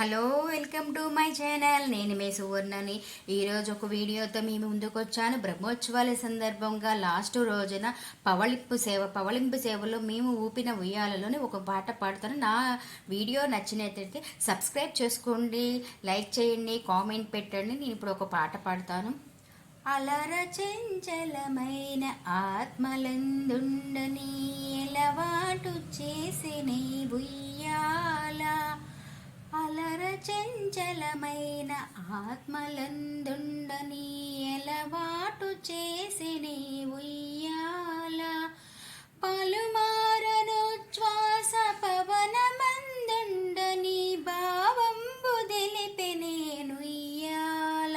Hello welcome to my channel. నేను మీ సువర్ణని. ఈరోజు ఒక వీడియోతో మీ ముందుకు వచ్చాను. బ్రహ్మోత్సవాల సందర్భంగా లాస్ట్ రోజున పవళింపు సేవ పవళింపు సేవలో మేము ఊపిన ఉయ్యాలలోని ఒక పాట పాడుతాను. నా వీడియో నచ్చినట్లయితే సబ్స్క్రైబ్ చేసుకోండి లైక్ చేయండి కామెంట్ పెట్టండి. నేను ఇప్పుడు ఒక పాట పాడతాను. అలర చంచలమైన ఆత్మలందుండని ఎలవాటు చేసిన ఉయ్యా చంచలమైన ఆత్మలందుండని ఎలవాటు చేసిన ఉయ్యాల పలుమారను శ్వాస పవనమందుండని భావంబు తెలిపెనేను నేను ఉయ్యాల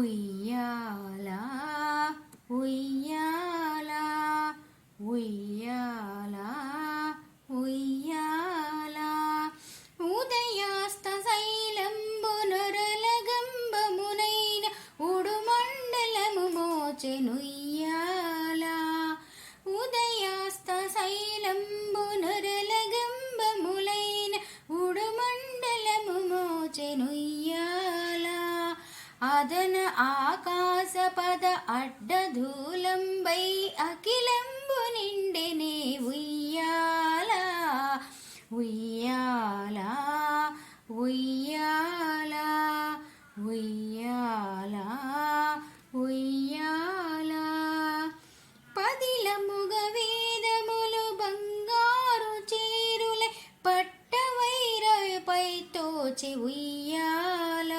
ఉయ్యాల ఉయ్యాల ఉయ్యాల మోచెనుయ్యాల ఉదయాస్త శైలంబు నొరలగంబములైన ఉడుమండలము మోచెనుయ్యాల. అదన ఆకాశ పద అడ్డధూలంబై అఖిలంబు నిండెనే ఉయ్యాల ఉయ్యాల ఉయ్యాల ఉయ్యాల ఉయ్యా తోచి ఉయ్యాల.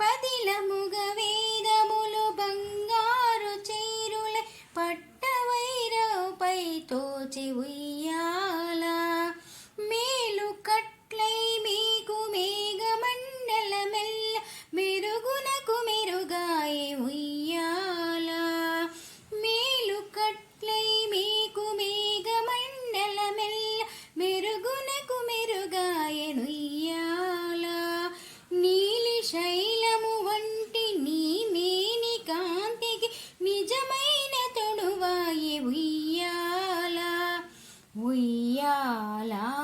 పదిలముగ వేదములు బంగారు చీరులై. పట్టవైరపై తోచి ఉయ్యాల. ఉయ్యాల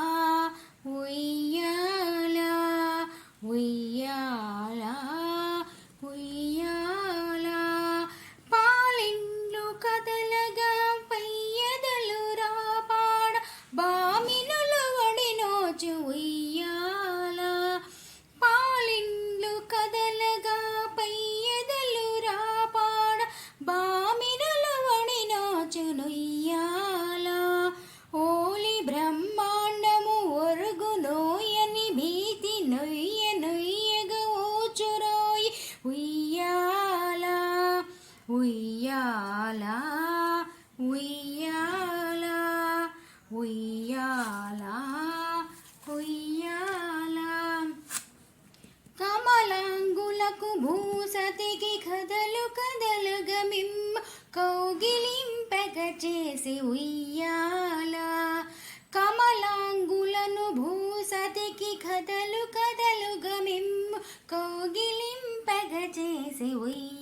కమలాంగులకు భూసతికి కదలు కదలగమిమ్మ కౌగిలింపగ చేసి ఉయ్యాల. కమలాంగులను భూసతికి కదలు కదలుగమిమ్మ కౌగిలింపగ చేసి ఉయ్యాల